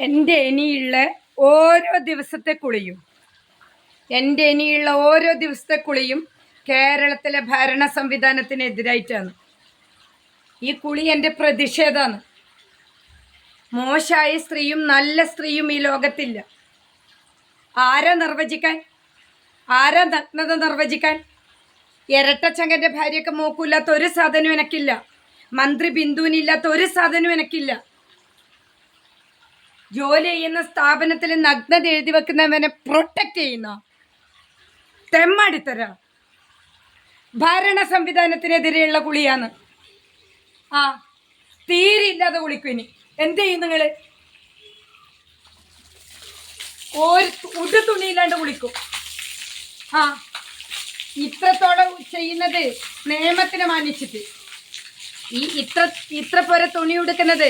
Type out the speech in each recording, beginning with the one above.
എന്റെ ഇനിയുള്ള ഓരോ ദിവസത്തെ കുളിയും എന്റെ ഇനിയുള്ള ഓരോ ദിവസത്തെ കുളിയും കേരളത്തിലെ ഭരണ സംവിധാനത്തിനെതിരായിട്ടാണ് ഈ കുളി എന്റെ പ്രതിഷേധമാണ്. മോശമായ സ്ത്രീയും നല്ല സ്ത്രീയും ഈ ലോകത്തില്ല. ആരാ നിർവചിക്കാൻ? ആരാ നഗ്നത നിർവചിക്കാൻ? ഇരട്ടച്ചങ്കന്റെ ഭാര്യയൊക്കെ മോക്കൂല്ലാത്ത ഒരു സാധനവും എനിക്കില്ല. മന്ത്രി ബിന്ദുവിനില്ലാത്ത ഒരു സാധനവും എനിക്കില്ല. ജോലി ചെയ്യുന്ന സ്ഥാപനത്തിൽ നഗ്നത എഴുതി വെക്കുന്നവനെ പ്രൊട്ടക്റ്റ് ചെയ്യുന്ന. തെമ്മടിത്തര. ഭരണ സംവിധാനത്തിനെതിരെയുള്ള കുളിയാണ്. ആ തീരെ ഇല്ലാതെ കുളിക്കും ഇനി. എന്ത് ചെയ്യും നിങ്ങൾ ഒരു ഉടു തുണിയില്ലാണ്ട് കുളിക്കും. ആ ഇത്രത്തോളം ചെയ്യുന്നത് നിയമത്തിനെ മാനിച്ചിട്ട്. ഈ ഇത്ര ഇത്ര പോരെ തുണി ഉടുക്കുന്നത്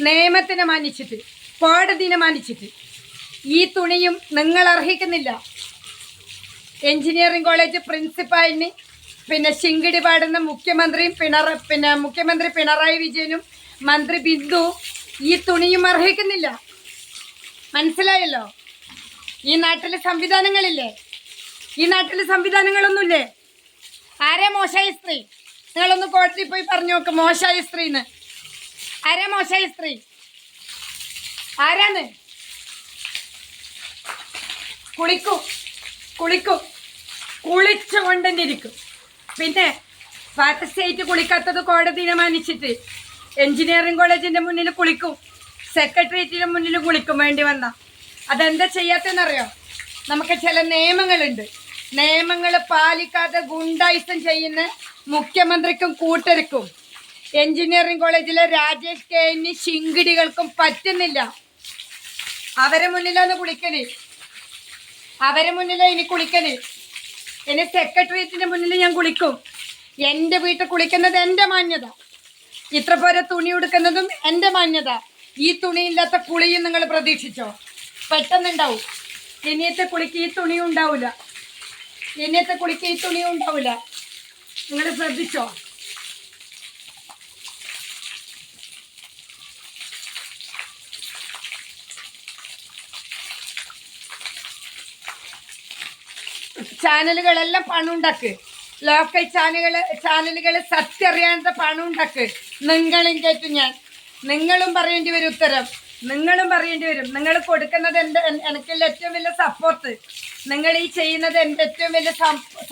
നിയമത്തിനെ മാനിച്ചിട്ട്. കോടതിനെ തീരുമാനിച്ചിട്ട് ഈ തുണിയും നിങ്ങൾ അർഹിക്കുന്നില്ല എഞ്ചിനീയറിംഗ് കോളേജ് പ്രിൻസിപ്പാലിന് പിന്നെ ശിങ്കിടി പാടുന്ന മുഖ്യമന്ത്രിയും പിണറ പിന്നെ മുഖ്യമന്ത്രി പിണറായി വിജയനും മന്ത്രി ബിന്ദു ഈ തുണിയും അർഹിക്കുന്നില്ല. മനസ്സിലായല്ലോ? ഈ നാട്ടിൽ സംവിധാനങ്ങളില്ലേ? ഈ നാട്ടിൽ സംവിധാനങ്ങളൊന്നുമില്ലേ? ആരെ മോശായ സ്ത്രീ? നിങ്ങളൊന്ന് കോടതി പോയി പറഞ്ഞു നോക്ക് മോശായ സ്ത്രീന്ന്. ആരെ മോശായ സ്ത്രീ? ആരാന്ന്? കുളിക്കൂ കുളിക്കൂ. കുളിച്ചു കൊണ്ടിരിക്കും പിന്നെ പാർട്ടിസ്റ്റേറ്റ് കുളിക്കാത്തത് കോടതി തീരുമാനിച്ചിട്ട് എഞ്ചിനീയറിംഗ് കോളേജിന്റെ മുന്നിൽ കുളിക്കും സെക്രട്ടേറിയറ്റിന്റെ മുന്നിൽ കുളിക്കും വേണ്ടി വന്ന. അതെന്താ ചെയ്യാത്തെന്നറിയോ നമുക്ക് ചില നിയമങ്ങളുണ്ട്. നിയമങ്ങൾ പാലിക്കാതെ ഗുണ്ടായിസം ചെയ്യുന്ന മുഖ്യമന്ത്രിക്കും കൂട്ടർക്കും. എഞ്ചിനീയറിംഗ് കോളേജിലെ രാജേഷ് കെ എന്നി ശിങ്കിടികൾക്കും പറ്റുന്നില്ല. അവരെ മുന്നിലാണ് കുളിക്കൽ അവരെ മുന്നിലാണ് ഇനി കുളിക്കൽ ഇനി സെക്രട്ടേറിയറ്റിന്റെ മുന്നിൽ ഞാൻ കുളിക്കും. എന്റെ വീട്ടിൽ കുളിക്കുന്നത് എന്റെ മാന്യത. ഇത്ര പോരെ തുണി ഉടുക്കുന്നതും എന്റെ മാന്യത. ഈ തുണിയില്ലാത്ത കുളിയും നിങ്ങൾ പ്രതീക്ഷിച്ചോ? പെട്ടെന്നുണ്ടാവും. ഇനിയത്തെ കുളിക്ക് ഈ തുണിയും ഉണ്ടാവില്ല ഇനിയത്തെ കുളിക്ക് ഈ തുണിയും ഉണ്ടാവില്ല നിങ്ങൾ ശ്രദ്ധിച്ചോ? ചാനലുകളെല്ലാം പണം ഉണ്ടാക്ക് ലോക്കൽ ചാനലുകൾ ചാനലുകൾ സത്യ അറിയാത്ത പണം ഉണ്ടാക്ക് നിങ്ങളും കേട്ടു ഞാൻ. നിങ്ങളും പറയേണ്ടി വരും ഉത്തരം. നിങ്ങളും പറയേണ്ടി വരും. നിങ്ങൾ കൊടുക്കുന്നത് എന്റെ എനിക്കുള്ള ഏറ്റവും വലിയ സപ്പോർട്ട് നിങ്ങൾ ഈ ചെയ്യുന്നത് എന്റെ ഏറ്റവും വലിയ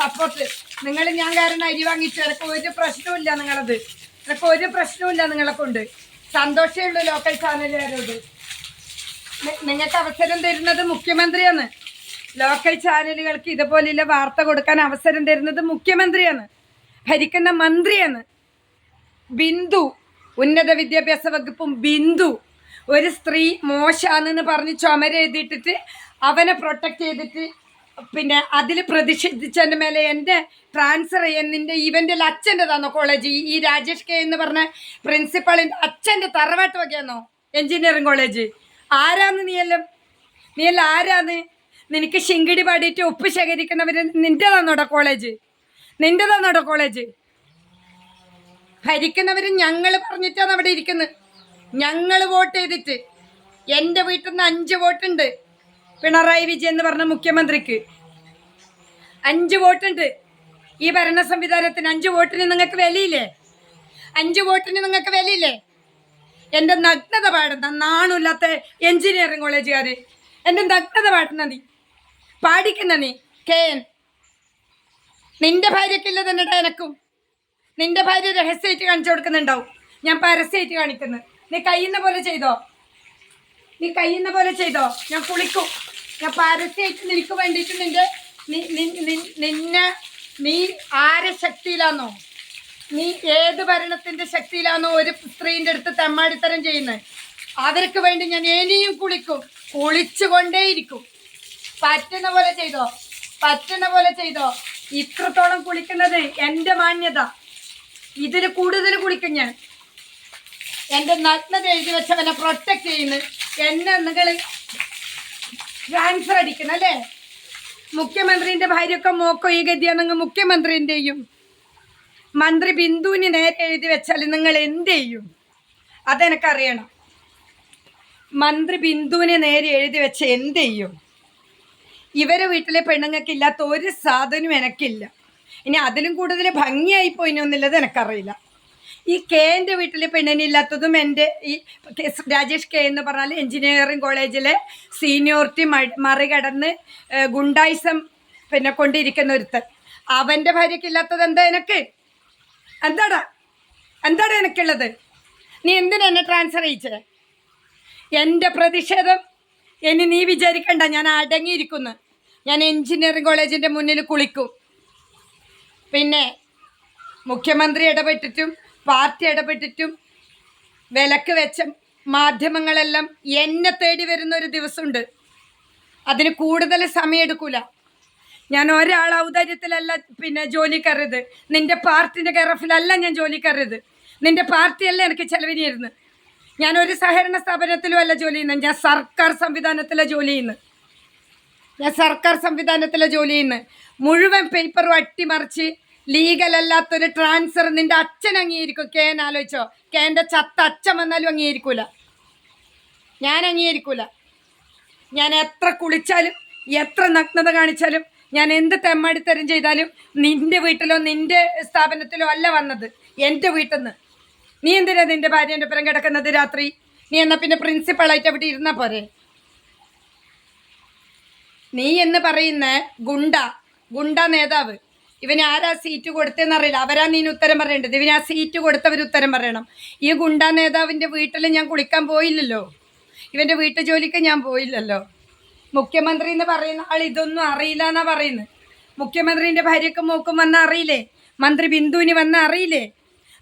സപ്പോർട്ട് നിങ്ങൾ ഞാൻ കാരണം അരി വാങ്ങിച്ചു. എനിക്ക് ഒരു പ്രശ്നവുമില്ല നിങ്ങളത്. എനിക്ക് ഒരു പ്രശ്നവുമില്ല നിങ്ങളെ കൊണ്ട്. സന്തോഷമേ ഉള്ളൂ ലോക്കൽ ചാനലുകാരോട്. നിങ്ങൾക്ക് അവസരം തരുന്നത് മുഖ്യമന്ത്രിയാണ്. ലോക്കൽ ചാനലുകൾക്ക് ഇതുപോലെയുള്ള വാർത്ത കൊടുക്കാൻ അവസരം തരുന്നത് മുഖ്യമന്ത്രിയാണ്. ഭരിക്കുന്ന മന്ത്രിയാണ്. ബിന്ദു ഉന്നത വിദ്യാഭ്യാസ വകുപ്പും ബിന്ദു. ഒരു സ്ത്രീ മോശാണെന്ന് പറഞ്ഞ് ചുമര എഴുതിയിട്ടിട്ട് അവനെ പ്രൊട്ടക്ട് ചെയ്തിട്ട് പിന്നെ അതിൽ പ്രതിഷേധിച്ചതിന്റെ മേലെ എന്റെ ട്രാൻസ്ഫർ ചെയ്യാൻ നിന്റെ ഇവന്റെ അച്ഛന്റെതാണോ കോളേജ് ഈ- ഈ രാജേഷ് കെ എന്ന് പറഞ്ഞ പ്രിൻസിപ്പാളിന്റെ അച്ഛന്റെ തറവാട്ട് വകയാണോ എഞ്ചിനീയറിംഗ് കോളേജ് ആരാന്ന് നീയെല്ലാം? നീയെല്ലാം ആരാന്ന്? നിനക്ക് ശിങ്കിടി പാടിയിട്ട് ഉപ്പ് ശേഖരിക്കുന്നവർ നിന്റെതാണോടാ കോളേജ്? നിന്റെതാണോടാ കോളേജ്? ഭരിക്കുന്നവർ ഞങ്ങൾ പറഞ്ഞിട്ടാണ് അവിടെ ഇരിക്കുന്നത് ഞങ്ങൾ വോട്ട് ചെയ്തിട്ട്. എന്റെ വീട്ടിൽ നിന്ന് അഞ്ച് വോട്ടുണ്ട് പിണറായി വിജയൻ എന്ന് പറഞ്ഞ മുഖ്യമന്ത്രിക്ക്. അഞ്ച് വോട്ടുണ്ട്. ഈ ഭരണ സംവിധാനത്തിന് അഞ്ച് വോട്ടിന് നിങ്ങൾക്ക് വിലയില്ലേ? അഞ്ച് വോട്ടിന് നിങ്ങൾക്ക് വിലയില്ലേ? എന്റെ നഗ്നത പാടുന്ന നാണില്ലാത്ത എഞ്ചിനീയറിംഗ് കോളേജുകാർ എന്റെ നഗ്നത പാടുന്ന നീ പാടിക്കുന്ന നീ. കെ എൻ നിന്റെ ഭാര്യക്കില്ല തന്നെ എനക്കും. നിന്റെ ഭാര്യ രഹസ്യമായിട്ട് കാണിച്ചു കൊടുക്കുന്നുണ്ടാവും. ഞാൻ പരസ്യമായിട്ട് കാണിക്കുന്നത് നീ കഴിയുന്ന പോലെ ചെയ്തോ? നീ കഴിയുന്ന പോലെ ചെയ്തോ? ഞാൻ കുളിക്കും. ഞാൻ പരസ്യമായിട്ട് നിനക്ക് വേണ്ടിയിട്ട് നിന്റെ നിന്നെ നീ ആരെ ശക്തിയിലാന്നോ? നീ ഏത് ഭരണത്തിന്റെ ശക്തിയിലാണോ ഒരു സ്ത്രീന്റെ അടുത്ത് തെമ്മാടിത്തരം ചെയ്യുന്നത് അവർക്ക് വേണ്ടി ഞാൻ ഇനിയും കുളിക്കും. കുളിച്ചുകൊണ്ടേയിരിക്കും. പറ്റുന്ന പോലെ ചെയ്തോ. പറ്റുന്ന പോലെ ചെയ്തോ. ഇത്രത്തോളം കുളിക്കുന്നത് എന്റെ മാന്യത. ഇതിൽ കൂടുതൽ കുളിക്കും ഞാൻ. എന്റെ നഗ്നത എഴുതി വെച്ചവനെ പ്രൊട്ടക്ട് ചെയ്യുന്നു. എന്നെ നിങ്ങൾ ട്രാൻസ്ഫർ അടിക്കണം അല്ലേ? മുഖ്യമന്ത്രിന്റെ ഭാര്യയൊക്കെ മോക്കോ ഈ ഗതിയാണെങ്കിൽ മുഖ്യമന്ത്രിന്റെയും മന്ത്രി ബിന്ദുവിന് നേരെ എഴുതി വെച്ചാൽ നിങ്ങൾ എന്ത് ചെയ്യും അതെനിക്കറിയണം മന്ത്രി ബിന്ദുവിനെ നേരെ എഴുതി വെച്ച എന്ത് ചെയ്യും ഇവരെ വീട്ടിലെ പെണ്ണുങ്ങൾക്ക് ഇല്ലാത്ത ഒരു സാധനവും എനക്കില്ല. ഇനി അതിലും കൂടുതൽ ഭംഗിയായി പോയിനൊന്നുള്ളത് എനിക്കറിയില്ല. ഈ കെ എന്റെ വീട്ടിലെ പെണ്ണിനില്ലാത്തതും എന്റെ ഈ രാജേഷ് കെ എന്ന് പറഞ്ഞാൽ എഞ്ചിനീയറിംഗ് കോളേജിലെ സീനിയോറിറ്റി മറികടന്ന് ഗുണ്ടായിസം പിന്നെ കൊണ്ടിരിക്കുന്ന ഒരുത്തൻ. അവന്റെ ഭാര്യയ്ക്കില്ലാത്തത് എന്താ എനിക്ക്? എന്താടാ? എന്താടാ എനിക്കുള്ളത്? നീ എന്തിനാ എന്നെ ട്രാൻസ്ഫർ ചെയ്യിച്ചത് എന്റെ പ്രതിഷേധം ഇനി നീ വിചാരിക്കണ്ട ഞാൻ അടങ്ങിയിരിക്കുന്നു. ഞാൻ എഞ്ചിനീയറിംഗ് കോളേജിന്റെ മുന്നിൽ കുളിക്കും. പിന്നെ മുഖ്യമന്ത്രി ഇടപെട്ടിട്ടും പാർട്ടി ഇടപെട്ടിട്ടും വിലക്ക് വെച്ച മാധ്യമങ്ങളെല്ലാം എന്നെ തേടി വരുന്ന ഒരു ദിവസമുണ്ട്. അതിന് കൂടുതൽ സമയമെടുക്കൂല ഞാൻ ഒരാൾ ഔദാര്യത്തിലല്ല പിന്നെ ജോലി കയറിയത്. നിന്റെ പാർട്ടിന്റെ കെറഫിലല്ല ഞാൻ ജോലി കയറിയത്. നിന്റെ പാർട്ടിയല്ല എനിക്ക് ചെലവിനിരുന്ന് ഞാൻ ഒരു സഹകരണ സ്ഥാപനത്തിലും അല്ല ജോലി ചെയ്യുന്നത്. ഞാൻ സർക്കാർ സംവിധാനത്തിലെ ജോലി ചെയ്യുന്നത്. ഞാൻ സർക്കാർ സംവിധാനത്തിലെ ജോലി ചെയ്യുന്നത് മുഴുവൻ പേപ്പറും അട്ടിമറിച്ച് ലീഗൽ അല്ലാത്തൊരു ട്രാൻസ്ഫർ നിന്റെ അച്ഛൻ അംഗീകരിക്കും. K N ആലോചിച്ചോ? കെ എന്റെ ചത്ത അച്ഛൻ വന്നാലും അംഗീകരിക്കൂല. ഞാൻ അംഗീകരിക്കൂല. ഞാൻ എത്ര കുളിച്ചാലും എത്ര നഗ്നത കാണിച്ചാലും ഞാൻ എന്ത് തെമ്മാടിത്തരം ചെയ്താലും നിന്റെ വീട്ടിലോ നിന്റെ സ്ഥാപനത്തിലോ അല്ല വന്നത്. എന്റെ വീട്ടിൽ നിന്ന് നീ എന്തിനാ നിന്റെ ഭാര്യന്റെ പുറം കിടക്കുന്നത് രാത്രി? നീ എന്നാ പിന്നെ പ്രിൻസിപ്പളായിട്ട് അവിടെ ഇരുന്നാ പോരെ? നീ എന്ന് പറയുന്ന ഗുണ്ട ഗുണ്ട നേതാവ്. ഇവന് ആരാ സീറ്റ് കൊടുത്തതെന്ന് അറിയില്ല അവരാ നീ ഉത്തരം പറയേണ്ടത്? ഇവന് ആ സീറ്റ് കൊടുത്തവർ ഉത്തരം പറയണം. ഈ ഗുണ്ട നേതാവിന്റെ വീട്ടിൽ ഞാൻ കുളിക്കാൻ പോയില്ലല്ലോ. ഇവന്റെ വീട്ടു ജോലിക്ക് ഞാൻ പോയില്ലല്ലോ. മുഖ്യമന്ത്രി എന്ന് പറയുന്ന ആൾ ഇതൊന്നും അറിയില്ല എന്നാ പറയുന്നത് മുഖ്യമന്ത്രിന്റെ ഭാര്യക്കും മൂക്കും വന്ന അറിയില്ലേ? മന്ത്രി ബിന്ദുവിന് വന്ന അറിയില്ലേ?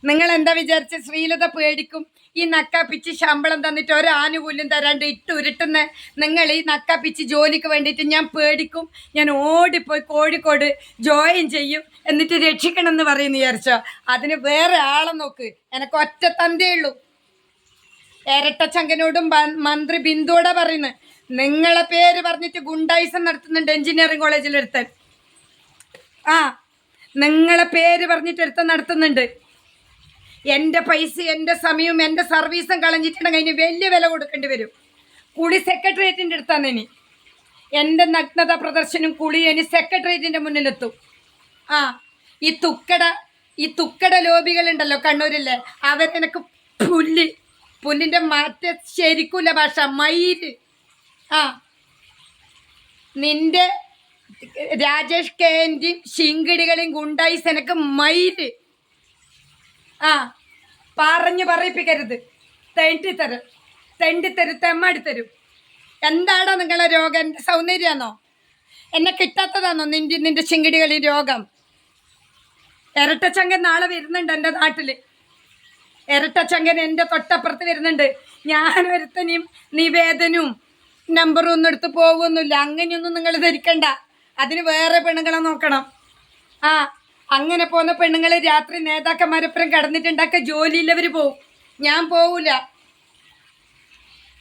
നിങ്ങൾ എന്താ വിചാരിച്ച ശ്രീലത പേടിക്കും? ഈ നക്കാപ്പിച്ച് ശമ്പളം തന്നിട്ട് ഒരു ആനുകൂല്യം തരാണ്ട് ഇട്ട് ഉരുട്ടുന്ന നിങ്ങൾ ഈ നക്കാപ്പിച്ച് ജോലിക്ക് വേണ്ടിയിട്ട് ഞാൻ പേടിക്കും. ഞാൻ ഓടിപ്പോയി കോഴിക്കോട് ജോയിൻ ചെയ്യും. എന്നിട്ട് രക്ഷിക്കണം എന്ന് പറയുന്നു വിചാരിച്ചോ. അതിന് വേറെ ആളെ നോക്ക്. എനക്ക് ഒറ്റ തന്തേ ഉള്ളൂ. ഇരട്ടച്ചങ്കനോടും മന്ത്രി ബിന്ദുവോടെ പറയുന്നത് നിങ്ങളെ പേര് പറഞ്ഞിട്ട് ഗുണ്ടായിസം നടത്തുന്നുണ്ട് എഞ്ചിനീയറിംഗ് കോളേജിൽ ഒരുത്തൻ ആ നിങ്ങളെ പേര് പറഞ്ഞിട്ട് ഒരുത്തൻ നടത്തുന്നുണ്ട്. എന്റെ പൈസ എന്റെ സമയവും എന്റെ സർവീസും കളഞ്ഞിട്ടുണ്ടെങ്കിൽ അതിന് വലിയ വില കൊടുക്കേണ്ടി വരും. കുളി സെക്രട്ടേറിയറ്റിന്റെ അടുത്താണ് ഇനി. എന്റെ നഗ്നത പ്രദർശനം കുളി ഇനി സെക്രട്ടേറിയറ്റിന്റെ മുന്നിലെത്തും. ആ ഈ തുക്കട ഈ തുക്കട ലോബികളുണ്ടല്ലോ കണ്ണൂരിലെ അവരെനക്ക് പുല്ല് പുല്ലിന്റെ മാറ്റ ശരിക്കൂല ഭാഷ മയിൽ. ആ നിന്റെ രാജേഷ് കെന്റെയും ശിങ്കിടികളെയും ഗുണ്ടായിസ് എനക്ക് മയിൽ. ആ പറഞ്ഞു പറയിപ്പിക്കരുത്. തെണ്ടിത്തരും. തെണ്ടിത്തരും തെമ്മാടിത്തരും. എന്താടാ നിങ്ങളെ രോഗം? എന്റെ സൗന്ദര്യമാണോ എന്നെ കിട്ടാത്തതാണോ നിന്റെ നിന്റെ ചിങ്കിടികളിൽ രോഗം? ഇരട്ടച്ചങ്കൻ നാളെ വരുന്നുണ്ട് എന്റെ നാട്ടിൽ ഇരട്ടച്ചങ്കൻ എന്റെ തൊട്ടപ്പുറത്ത് വരുന്നുണ്ട്. ഞാൻ ഒരുത്തനെയും നിവേദനവും നമ്പറും ഒന്നും എടുത്ത് പോകുമൊന്നുമില്ല അങ്ങനെയൊന്നും നിങ്ങൾ ധരിക്കണ്ട. അതിന് വേറെ പെണ്ണുങ്ങളെ നോക്കണം. ആ അങ്ങനെ പോകുന്ന പെണ്ണുങ്ങൾ രാത്രി നേതാക്കന്മാരപ്പുറം കടന്നിട്ടുണ്ടാക്ക ജോലിയില്ലവർ പോവും. ഞാൻ പോവില്ല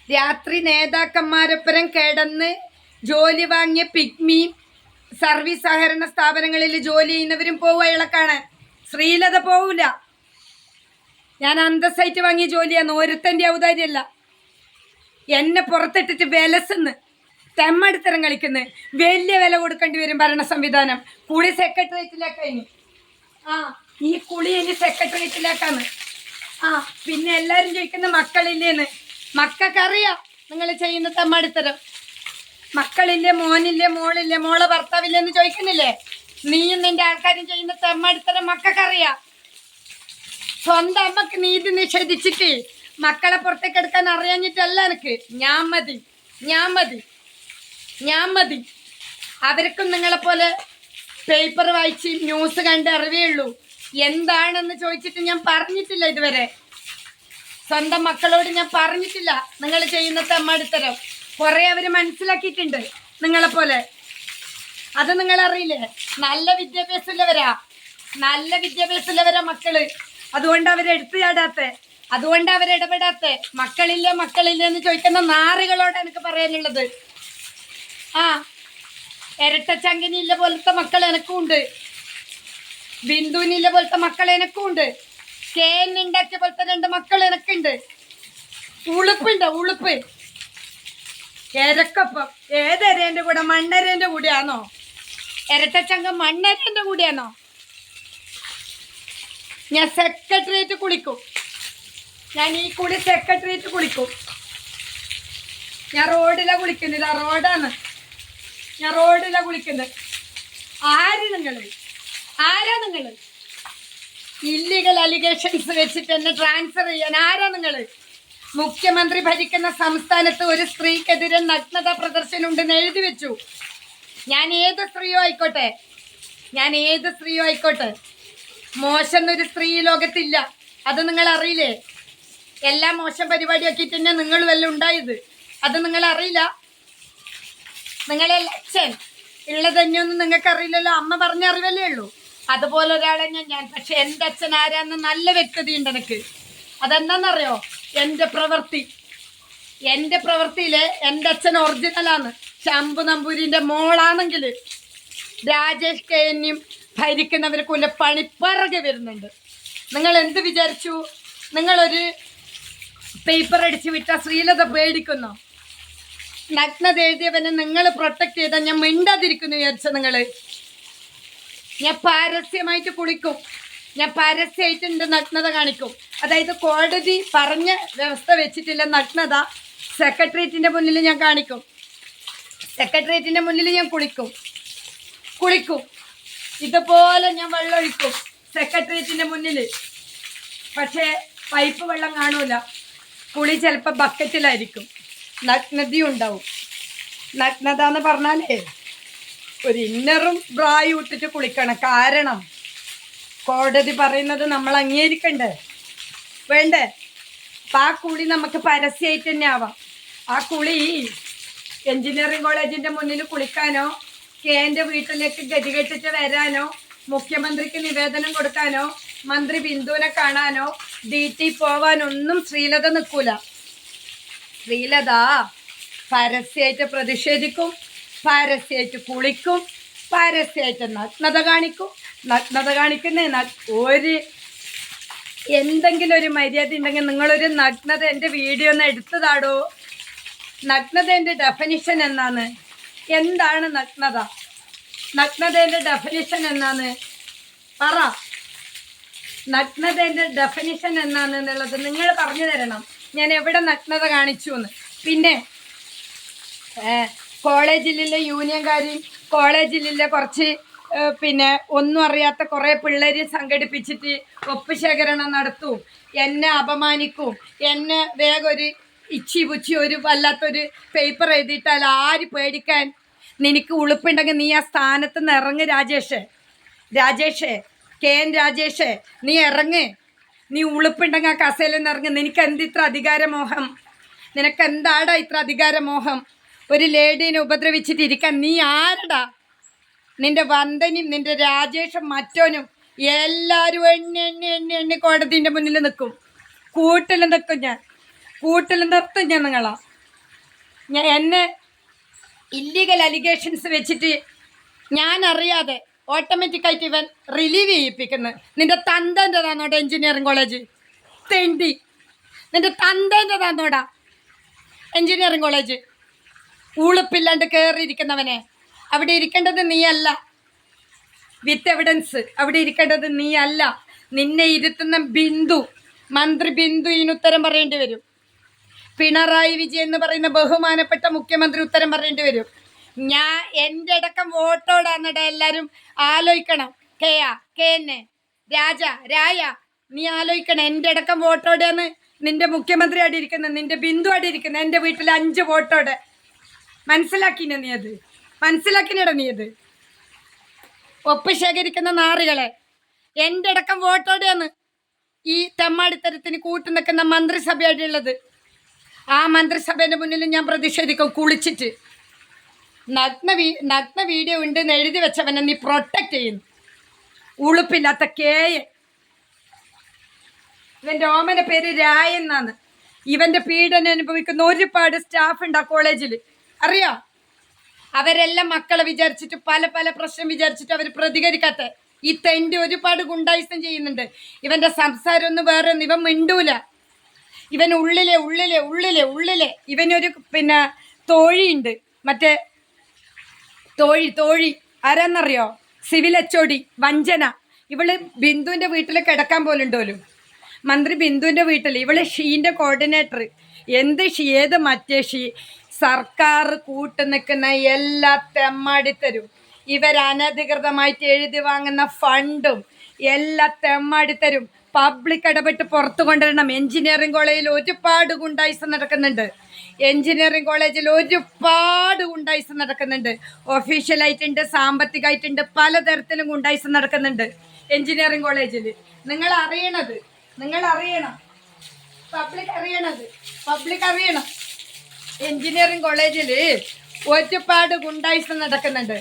രാത്രി നേതാക്കന്മാരപ്പുറം കിടന്ന് ജോലി വാങ്ങിയ പിഗ്മിയും സർവീസ് സഹകരണ സ്ഥാപനങ്ങളിൽ ജോലി ചെയ്യുന്നവരും പോവും അയാളെ കാണാൻ ശ്രീലത പോവില്ല ഞാൻ അന്തസ്സായിട്ട് വാങ്ങിയ ജോലിയാണ്. ഒരുത്തന്റെ ഔദാര്യമല്ല. എന്നെ പുറത്തിട്ടിട്ട് വിലസെന്ന്. തെമ്മടിത്തരം കളിക്കുന്നത് വലിയ വില കൊടുക്കേണ്ടി വരും ഭരണ സംവിധാനം കുളി സെക്രട്ടേറിയറ്റിലേക്കാ ഇനി. ആ ഈ കുളി ഇനി സെക്രട്ടേറിയറ്റിലേക്കാണ് ആ പിന്നെ എല്ലാരും ചോദിക്കുന്ന മക്കളില്ലേന്ന്. മക്കൾക്കറിയാം നിങ്ങൾ ചെയ്യുന്ന തെമ്മടുത്തരം. മക്കളില്ലേ മോനില്ലേ മോളില്ലേ മോളെ ഭർത്താവില്ലേ എന്ന് ചോദിക്കുന്നില്ലേ? നീയും നിന്റെ ആൾക്കാരും ചെയ്യുന്ന തെമ്മാടിത്തരം മക്കൾക്കറിയാം. സ്വന്തം അമ്മയ്ക്ക് നീതി നിഷേധിച്ചിട്ട് മക്കളെ പുറത്തേക്ക് എടുക്കാൻ അറിയാഞ്ഞിട്ടല്ല എനിക്ക്. ഞാൻ മതി ഞാൻ മതി. ഞാൻ മതി. അവർക്കും നിങ്ങളെപ്പോലെ പേപ്പർ വായിച്ച് ന്യൂസ് കണ്ട് അറിവേയുള്ളൂ. എന്താണെന്ന് ചോദിച്ചിട്ട് ഞാൻ പറഞ്ഞിട്ടില്ല ഇതുവരെ. സ്വന്തം മക്കളോട് ഞാൻ പറഞ്ഞിട്ടില്ല നിങ്ങൾ ചെയ്യുന്ന തമ്മടുത്തരം കുറേ അവർ മനസ്സിലാക്കിയിട്ടുണ്ട് നിങ്ങളെപ്പോലെ അത് നിങ്ങൾ അറിയില്ലേ നല്ല വിദ്യാഭ്യാസമുള്ളവരാ. നല്ല വിദ്യാഭ്യാസമുള്ളവരാ മക്കൾ. അതുകൊണ്ട് അവരെടുത്തു ചാടാത്തെ. അതുകൊണ്ട് അവരിടപെടാത്ത മക്കളില്ല മക്കളില്ല എന്ന് ചോദിക്കുന്ന നാറുകളോട് എനിക്ക് പറയാനുള്ളത്. ആ ഇരട്ടച്ചങ്കിനില്ല പോലത്തെ മക്കൾ എനക്കും ഉണ്ട് ബിന്ദുവിനില്ല പോലത്തെ മക്കൾ എനക്കും ഉണ്ട് കെ പോലത്തെ രണ്ട് മക്കൾ എനക്കുണ്ട്. ഉളുപ്പുണ്ട് ഉളുപ്പ്. എരക്കൊപ്പം ഏതരേന്റെ കൂടെ? മണ്ണരേന്റെ കൂടെയാണോ ഇരട്ടച്ചങ്കം മണ്ണരേന്റെ കൂടെയാണോ ഞാൻ സെക്രട്ടേറിയറ്റ് കുളിക്കും. ഞാൻ ഈ കൂടി സെക്രട്ടേറിയറ്റ് കുളിക്കും. ഞാൻ റോഡിലാ കുളിക്കുന്നില്ല റോഡാണ് ഞാൻ റോഡിലാ കുളിക്കുന്നത്. ആര് നിങ്ങൾ? ആരാ നിങ്ങൾ? ഇല്ലീഗൽ അലിഗേഷൻസ് വെച്ചിട്ട് എന്നെ ട്രാൻസ്ഫർ ചെയ്യാൻ ആരാ നിങ്ങൾ? മുഖ്യമന്ത്രി ഭരിക്കുന്ന സംസ്ഥാനത്ത് ഒരു സ്ത്രീക്കെതിരെ നഗ്നത പ്രദർശനം ഉണ്ടെന്ന് എഴുതി വെച്ചു. ഞാൻ ഏത് സ്ത്രീയോ ആയിക്കോട്ടെ? ഞാൻ ഏത് സ്ത്രീയോ ആയിക്കോട്ടെ? മോശം എന്നൊരു സ്ത്രീ ലോകത്തില്ല. അത് നിങ്ങൾ അറിയില്ലേ? എല്ലാ മോശം പരിപാടിയാക്കി തന്നെ നിങ്ങൾ വല്ല ഉണ്ടായത്. അത് നിങ്ങൾ അറിയില്ല? നിങ്ങളെ അച്ഛൻ ഉള്ളത് തന്നെയൊന്നും നിങ്ങൾക്ക് അറിയില്ലല്ലോ അമ്മ പറഞ്ഞ അറിവല്ലേ ഉള്ളൂ. അതുപോലെ ഒരാളെ ഞാൻ ഞാൻ പക്ഷെ എന്റെ അച്ഛൻ ആരാന്ന് നല്ല വ്യക്തതയുണ്ട് എനിക്ക്. അതെന്താണെന്നറിയോ എന്റെ പ്രവൃത്തി. എന്റെ പ്രവൃത്തിയിൽ എന്റെ അച്ഛൻ ഒറിജിനലാണ് ശംഭു നമ്പൂരിന്റെ മോളാണെങ്കിൽ രാജേഷ് കെ എന്നെയും ഭരിക്കുന്നവരെ കൊല്ല പണിപ്പറകെ വരുന്നുണ്ട്. നിങ്ങൾ എന്ത് വിചാരിച്ചു? നിങ്ങളൊരു പേപ്പർ അടിച്ച് വിട്ട ശ്രീലത പേടിക്കുന്നോ? നഗ്നത എഴുതിയവനെ നിങ്ങൾ പ്രൊട്ടക്ട് ചെയ്താൽ ഞാൻ മിണ്ടാതിരിക്കുന്നു വിചാരിച്ച നിങ്ങൾ ഞാൻ പരസ്യമായിട്ട് കുളിക്കും. ഞാൻ പരസ്യമായിട്ട് എന്റെ നഗ്നത കാണിക്കും. അതായത് കോടതി പറഞ്ഞ വ്യവസ്ഥ വെച്ചിട്ടില്ല നഗ്നത സെക്രട്ടേറിയറ്റിന്റെ മുന്നിൽ ഞാൻ കാണിക്കും. സെക്രട്ടേറിയറ്റിന്റെ മുന്നിൽ ഞാൻ കുളിക്കും. കുളിക്കും. ഇതുപോലെ ഞാൻ വെള്ളം ഒഴിക്കും സെക്രട്ടേറിയറ്റിന്റെ മുന്നിൽ. പക്ഷേ പൈപ്പ് വെള്ളം കാണൂല. കുളി ചിലപ്പോൾ ബക്കറ്റിലായിരിക്കും നഗ്നതയും ഉണ്ടാവും നഗ്നത എന്ന് പറഞ്ഞാലേ ഒരു ഇന്നറും ബ്രായും ഇട്ടിട്ട് കുളിക്കണം. കാരണം കോടതി പറയുന്നത് നമ്മൾ അംഗീകരിക്കണ്ടേ? വേണ്ടേ? അപ്പം ആ കുളി നമുക്ക് പരസ്യമായിട്ട് തന്നെ ആവാം. ആ കുളി എഞ്ചിനീയറിംഗ് കോളേജിന്റെ മുന്നിൽ കുളിക്കാനോ കെ എന്റെ വീട്ടിലേക്ക് ഗതികെട്ടിട്ട് വരാനോ മുഖ്യമന്ത്രിക്ക് നിവേദനം കൊടുക്കാനോ മന്ത്രി ബിന്ദുവിനെ കാണാനോ ഡി ടി പോവാനൊന്നും ശ്രീലത നിൽക്കൂല. ശ്രീലത പരസ്യമായിട്ട് പ്രതിഷേധിക്കും പരസ്യമായിട്ട് കുളിക്കും പരസ്യമായിട്ട് നഗ്നത കാണിക്കും. നഗ്നത കാണിക്കുന്ന ഒരു എന്തെങ്കിലും ഒരു മര്യാദ ഉണ്ടെങ്കിൽ നിങ്ങളൊരു നഗ്നത എന്റെ വീഡിയോ ഒന്ന് എടുത്തതാടോ? നഗ്നതേന്റെ ഡെഫനിഷൻ എന്നാണ്? എന്താണ് നഗ്നത? നഗ്നതേന്റെ ഡെഫനിഷൻ എന്നാണ്? പറ. നഗ്നതേന്റെ ഡെഫനിഷൻ എന്നാണ് എന്നുള്ളത് നിങ്ങൾ പറഞ്ഞു തരണം. ഞാൻ എവിടെ നഗ്നത കാണിച്ചു എന്ന് പിന്നെ കോളേജിലുള്ള യൂണിയൻകാരും കോളേജിലുള്ള കുറച്ച് പിന്നെ ഒന്നും അറിയാത്ത കുറേ പിള്ളേർ സംഘടിപ്പിച്ചിട്ട് ഒപ്പ് ശേഖരണം നടത്തും. എന്നെ അപമാനിക്കും. എന്നെ വേഗം ഒരു ഇച്ചി പുച്ചി ഒരു വല്ലാത്തൊരു പേപ്പർ എഴുതിയിട്ടാൽ ആര് പേടിക്കാൻ? നിനക്ക് ഉളുപ്പുണ്ടെങ്കിൽ നീ ആ സ്ഥാനത്ത് നിന്ന് ഇറങ്ങ് രാജേഷ്. രാജേഷ് കെ. എൻ. രാജേഷ് നീ ഇറങ്ങ്. നീ ഉളുപ്പുണ്ടെങ്കിൽ ആ കസേലിൽ നിന്ന് ഇറങ്ങ്. നിനക്ക് എന്ത് ഇത്ര അധികാരമോഹം? നിനക്ക് എന്താടാ ഇത്ര അധികാരമോഹം? ഒരു ലേഡീനെ ഉപദ്രവിച്ചിട്ടിരിക്കാൻ നീ ആരടാ? നിന്റെ വന്ദനും നിന്റെ രാജേഷും മറ്റോനും എല്ലാവരും എണ്ണി എണ്ണി എണ്ണി എണ്ണി കോടതിന്റെ മുന്നിൽ നിൽക്കും. കൂട്ടിൽ നിൽക്കും ഞാൻ. കൂട്ടിൽ നിർത്തും ഞാൻ നിങ്ങളാ. ഞാൻ എന്നെ ഇല്ലീഗൽ അലിഗേഷൻസ് വെച്ചിട്ട് ഞാൻ അറിയാതെ ഓട്ടോമാറ്റിക്കായിട്ട് ഇവൻ റിലീവ് ചെയ്യിപ്പിക്കുന്നത് നിന്റെ തന്തന്റെതാണോടാ എഞ്ചിനീയറിംഗ് കോളേജ് തെണ്ടി. നിന്റെ തന്തന്റെതാണോടാ എഞ്ചിനീയറിംഗ് കോളേജ് ഊളിപ്പില്ലാണ്ട് കയറിയിരിക്കുന്നവനെ അവിടെ ഇരിക്കേണ്ടത് നീയല്ല. വിത്ത് എവിഡൻസ് അവിടെ ഇരിക്കേണ്ടത് നീയല്ല. നിന്നെ ഇരുത്തുന്ന ബിന്ദു മന്ത്രി ബിന്ദു ഇതിന് ഉത്തരം പറയേണ്ടി വരും. പിണറായി വിജയൻ എന്ന് പറയുന്ന ബഹുമാനപ്പെട്ട മുഖ്യമന്ത്രി ഉത്തരം പറയേണ്ടി വരും. ഞാൻ എന്റെ അടക്കം വോട്ടോടാന്നിട എല്ലാവരും ആലോചിക്കണം. കെയാ കെ എന്നെ രാജ രായ നീ ആലോചിക്കണം. എന്റെ അടക്കം വോട്ടോടെയാണ് നിന്റെ മുഖ്യമന്ത്രി അവിടെ ഇരിക്കുന്നത് നിന്റെ ബിന്ദു അവിടെ ഇരിക്കുന്നത് എന്റെ വീട്ടിൽ അഞ്ച് വോട്ടോടെ മനസ്സിലാക്കിനെ നീ അത്? മനസ്സിലാക്കിനട നീ അത്? ഒപ്പ് ശേഖരിക്കുന്ന നാറുകളെ എന്റെ അടക്കം വോട്ടോടെയാണ് ഈ തെമ്മാടിത്തരത്തിന് കൂട്ടു നിൽക്കുന്ന മന്ത്രിസഭയുടെ ഉള്ളത് ആ മന്ത്രിസഭേന്റെ മുന്നിൽ ഞാൻ പ്രതിഷേധിക്കും കുളിച്ചിട്ട്. നഗ്ന വീ നഗ്ന വീഡിയോ ഉണ്ടെന്ന് എഴുതി വെച്ചവനെ നീ പ്രൊട്ടക്റ്റ് ചെയ്യുന്നു. ഉളുപ്പില്ലാത്ത കേയ് ഇവന്റെ ഓമന്റെ പേര് രായ എന്നാണ്. ഇവന്റെ പീഡനം അനുഭവിക്കുന്ന ഒരുപാട് സ്റ്റാഫ് ഉണ്ട് ആ കോളേജിൽ അറിയോ? അവരെല്ലാം മക്കളെ വിചാരിച്ചിട്ട് പല പല പ്രശ്നം വിചാരിച്ചിട്ട് അവർ പ്രതികരിക്കാത്ത. ഈ തെന്റെ ഒരുപാട് ഗുണ്ടായുസം ചെയ്യുന്നുണ്ട്. ഇവന്റെ സംസാരം ഒന്ന് വേറെ ഒന്നും ഇവൻ മിണ്ടൂല. ഇവൻ ഉള്ളിലെ ഉള്ളിലെ ഉള്ളിലെ ഉള്ളിലെ. ഇവനൊരു പിന്നെ തോഴിയുണ്ട്. മറ്റേ തോഴി തോഴി. ആരാന്നറിയോ? സിവിൽ എച്ച് ഒ ഡി വഞ്ചന. ഇവൾ ബിന്ദുവിന്റെ വീട്ടിൽ കിടക്കാൻ പോലുണ്ടോലും. മന്ത്രി ബിന്ദുവിന്റെ വീട്ടിൽ ഇവൾ ഷീന്റെ കോർഡിനേറ്റർ എന്ത് ഷീ? ഏത് മറ്റേ ഷീ? സർക്കാർ കൂട്ടു നിൽക്കുന്ന എല്ലാ തെമ്മാടിത്തരും ഇവരനധികൃതമായിട്ട് എഴുതി വാങ്ങുന്ന ഫണ്ടും എല്ലാ തെമ്മാടിത്തരും പബ്ലിക് ഇടപെട്ട് പുറത്തു കൊണ്ടുവരണം. എഞ്ചിനീയറിംഗ് കോളേജിൽ ഒരുപാട് ഗുണ്ടായിസം നടക്കുന്നുണ്ട്. എഞ്ചിനീയറിംഗ് കോളേജിൽ ഒരുപാട് ഗുണ്ടായിസ് നടക്കുന്നുണ്ട്. ഒഫീഷ്യലായിട്ടുണ്ട് സാമ്പത്തികമായിട്ടുണ്ട് പലതരത്തിലും ഗുണ്ടായിസ് നടക്കുന്നുണ്ട് എഞ്ചിനീയറിംഗ് കോളേജിൽ. നിങ്ങൾ അറിയണത് നിങ്ങൾ അറിയണം പബ്ലിക് അറിയണത് പബ്ലിക് അറിയണം. എഞ്ചിനീയറിംഗ് കോളേജിൽ ഒരുപാട് ഗുണ്ടായിസ് നടക്കുന്നുണ്ട്.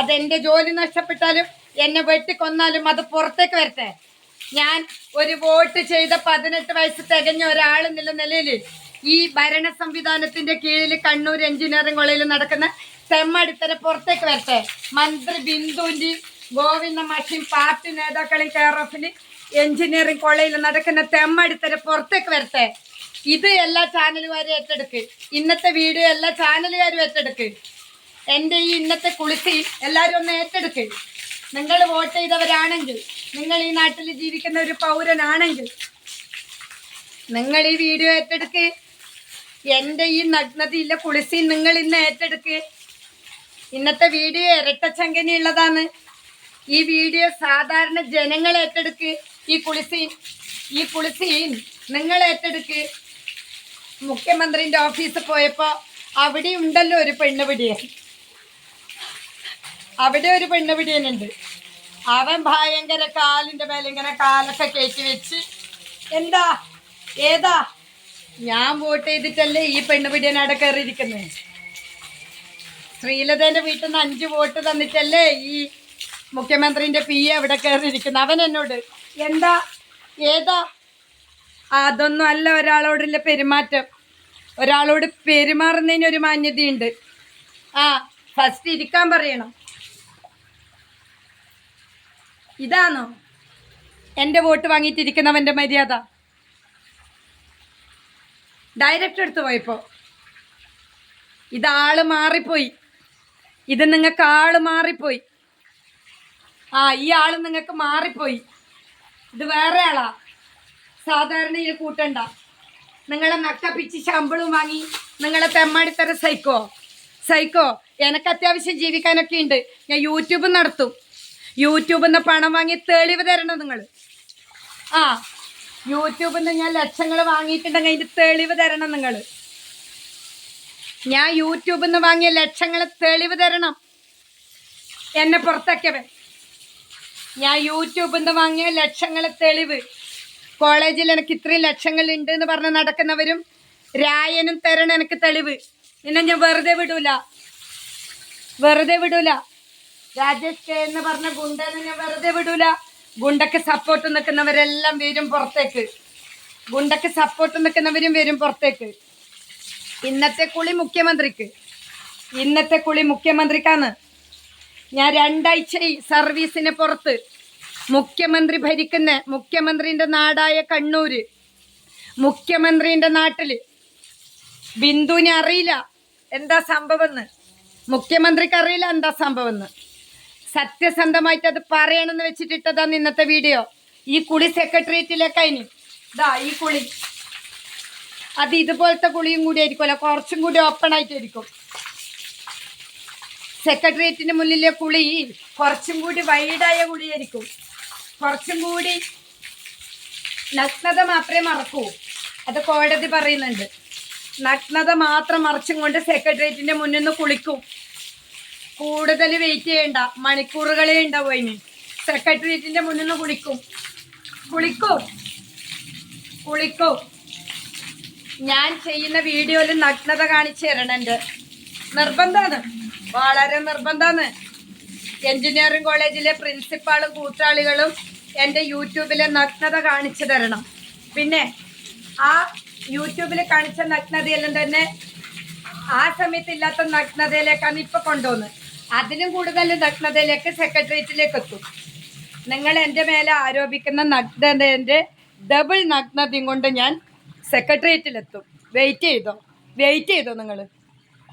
അതെന്റെ ജോലി നഷ്ടപ്പെട്ടാലും എന്നെ വെട്ടിക്കൊന്നാലും അത് പുറത്തേക്ക് വരട്ടെ. ഞാൻ ഒരു വോട്ട് ചെയ്ത പതിനെട്ട് വയസ്സ് തികഞ്ഞ ഒരാൾ എന്നുള്ള നിലയിൽ ഈ ഭരണ സംവിധാനത്തിന്റെ കീഴിൽ കണ്ണൂർ എഞ്ചിനീയറിംഗ് കോളേജിൽ നടക്കുന്ന തെമ്മടിത്തര പുറത്തേക്ക് വരട്ടെ. മന്ത്രി ബിന്ദുവിന്റെയും ഗോവിന്ദ മാഷിയും പാർട്ടി നേതാക്കളെയും കെയർ ഓഫിൽ എഞ്ചിനീയറിംഗ് കോളേജിൽ നടക്കുന്ന തെമ്മടിത്തര പുറത്തേക്ക് വരട്ടെ. ഇത് എല്ലാ ചാനലുകാരും ഏറ്റെടുക്ക്. ഇന്നത്തെ വീഡിയോ എല്ലാ ചാനലുകാരും ഏറ്റെടുക്ക്. എന്റെ ഈ ഇന്നത്തെ കുളിസി എല്ലാവരും ഒന്ന് ഏറ്റെടുക്ക്. നിങ്ങൾ വോട്ട് ചെയ്തവരാണെങ്കിൽ നിങ്ങൾ ഈ നാട്ടിൽ ജീവിക്കുന്ന ഒരു പൗരനാണെങ്കിൽ നിങ്ങൾ ഈ വീഡിയോ ഏറ്റെടുക്ക്. എന്റെ ഈ നഗ്നതയില്ല കുളിസി നിങ്ങൾ ഇന്ന് ഏറ്റെടുക്ക്. ഇന്നത്തെ വീഡിയോ ഇരട്ടച്ചങ്കനിയുള്ളതാണ് ഈ വീഡിയോ സാധാരണ ജനങ്ങൾ ഏറ്റെടുക്ക്. ഈ കുളിസീൻ ഈ കുളിസീൻ നിങ്ങൾ ഏറ്റെടുക്ക്. മുഖ്യമന്ത്രിന്റെ ഓഫീസിൽ പോയപ്പോ അവിടെ ഉണ്ടല്ലോ ഒരു പെണ്ണുപിടിയൻ അവിടെ ഒരു പെണ്ണുപിടിയനുണ്ട് അവൻ ഭയങ്കര കാലിന്റെ മേലെ ഇങ്ങനെ കാലൊക്കെ കയറ്റി വെച്ച്. എന്താ? ഏതാ? ഞാൻ വോട്ട് ചെയ്തിട്ടല്ലേ ഈ പെണ്ണുപിടിയൻ അവിടെ കയറിയിരിക്കുന്നത് ശ്രീലതേന്റെ വീട്ടിൽ നിന്ന് അഞ്ച് വോട്ട് തന്നിട്ടല്ലേ ഈ മുഖ്യമന്ത്രിന്റെ പി എ അവിടെ കയറിയിരിക്കുന്നത് അവൻ എന്നോട് എന്താ? ഏതാ? അതൊന്നും അല്ല ഒരാളോടുള്ള പെരുമാറ്റം. ഒരാളോട് പെരുമാറുന്നതിന് ഒരു മാന്യതയുണ്ട്. ആ ഫസ്റ്റ് ഇരിക്കാൻ പറയണം. ഇതാണോ? എന്റെ വോട്ട് വാങ്ങിയിട്ടിരിക്കുന്നവന്റെ മര്യാദ. ഡയറക്റ്റ് എടുത്ത് പോയപ്പോ. ഇതാൾ മാറിപ്പോയി. ഇത് നിങ്ങൾക്ക് ആൾ മാറിപ്പോയി. ആ ഈ ആൾ നിങ്ങൾക്ക് മാറിപ്പോയി. ഇത് വേറെ ആളാ. സാധാരണ ഇത് കൂട്ടണ്ട. നിങ്ങളെ നട്ടപ്പിച്ച് ശമ്പളം വാങ്ങി നിങ്ങളെ തെമ്മാടിത്തര സൈക്കോ? സൈക്കോ എനക്ക് അത്യാവശ്യം ജീവിക്കാനൊക്കെ ഉണ്ട് ഞാൻ യൂട്യൂബ് നടത്തും. യൂട്യൂബിൽ നിന്ന് പണം വാങ്ങി തെളിവ് തരണം നിങ്ങൾ ആ യൂട്യൂബിൽ നിന്ന് ഞാൻ ലക്ഷങ്ങൾ വാങ്ങിയിട്ടുണ്ടെങ്കിൽ അതിന്റെ തെളിവ് തരണം നിങ്ങൾ. ഞാൻ യൂട്യൂബിൽ നിന്ന് വാങ്ങിയ ലക്ഷങ്ങൾ തെളിവ് തരണം. എന്നെ പുറത്താക്കിയവൻ. ഞാൻ യൂട്യൂബിൽ നിന്ന് വാങ്ങിയ ലക്ഷങ്ങൾ തെളിവ്. കോളേജിൽ എനിക്ക് ഇത്രയും ലക്ഷങ്ങൾ ഉണ്ട് എന്ന് പറഞ്ഞ് നടക്കുന്നവരും രായനും തരണം എനിക്ക് തെളിവ്. നിന്നെ ഞാൻ വെറുതെ വിടൂല. വെറുതെ വിടൂല. രാജേഷ് എന്ന് പറഞ്ഞ ഗുണ്ടെന്ന് ഞാൻ വെറുതെ വിടൂല. ഗുണ്ടക്ക് സപ്പോർട്ട് നിൽക്കുന്നവരെല്ലാം വരും പുറത്തേക്ക്. ഗുണ്ടക്ക് സപ്പോർട്ട് നിൽക്കുന്നവരും വരും പുറത്തേക്ക്. ഇന്നത്തെ കുളി മുഖ്യമന്ത്രിക്ക്. ഇന്നത്തെ കുളി മുഖ്യമന്ത്രിക്കാണ്. ഞാൻ രണ്ടാഴ്ച സർവീസിന് പുറത്ത് മുഖ്യമന്ത്രി ഭരിക്കുന്ന മുഖ്യമന്ത്രിന്റെ നാടായ കണ്ണൂർ മുഖ്യമന്ത്രിന്റെ നാട്ടിൽ ബിന്ദുവിനെ അറിയില്ല. എന്താ സംഭവം മുഖ്യമന്ത്രിക്ക് അറിയില്ല എന്താ സംഭവം സത്യസന്ധമായിട്ട് അത് പറയണമെന്ന് വെച്ചിട്ടിട്ടതാണ് ഇന്നത്തെ വീഡിയോ. ഈ കുളി സെക്രട്ടേറിയറ്റിലേക്കതിന് ഇതാ ഈ കുളി. അത് ഇതുപോലത്തെ കുളിയും കൂടി ആയിരിക്കുമല്ലോ കുറച്ചും കൂടി ഓപ്പൺ ആയിട്ടായിരിക്കും. സെക്രട്ടേറിയറ്റിന് മുന്നിലെ കുളി കുറച്ചും കൂടി വൈഡായ കുളിയായിരിക്കും കുറച്ചും കൂടി നഗ്നത മാത്രമേ മറക്കൂ. അത് കോടതി പറയുന്നുണ്ട്. നഗ്നത മാത്രം മറച്ചും കൊണ്ട് സെക്രട്ടേറിയറ്റിന്റെ മുന്നിൽ നിന്ന് കുളിക്കും. കൂടുതൽ വെയിറ്റ് ചെയ്യണ്ട. മണിക്കൂറുകളേ ഉണ്ടാവും അതിന് സെക്രട്ടേറിയറ്റിന്റെ മുന്നിൽ നിന്ന് കുളിക്കും. കുളിക്കോ? കുളിക്കോ? ഞാൻ ചെയ്യുന്ന വീഡിയോയിൽ നഗ്നത കാണിച്ചു തരണം എന്റെ നിർബന്ധമാണ് വളരെ നിർബന്ധമാണ് എഞ്ചിനീയറിംഗ് കോളേജിലെ പ്രിൻസിപ്പാളും കൂട്ടാളികളും എന്റെ യൂട്യൂബിലെ നഗ്നത കാണിച്ചു തരണം. പിന്നെ ആ യൂട്യൂബിൽ കാണിച്ച നഗ്നതയെല്ലാം തന്നെ ആ സമയത്ത് ഇല്ലാത്ത നഗ്നതയിലേക്കാണ് ഇപ്പൊ കൊണ്ടുവന്നത് അതിലും കൂടുതൽ നഗ്നതയിലേക്ക് സെക്രട്ടേറിയറ്റിലേക്ക് എത്തും. നിങ്ങൾ എന്റെ മേലെ ആരോപിക്കുന്ന നഗ്നതേന്റെ ഡബിൾ നഗ്നതയും കൊണ്ട് ഞാൻ സെക്രട്ടേറിയറ്റിലെത്തും വെയിറ്റ് ചെയ്തോ? വെയിറ്റ് ചെയ്തോ നിങ്ങൾ?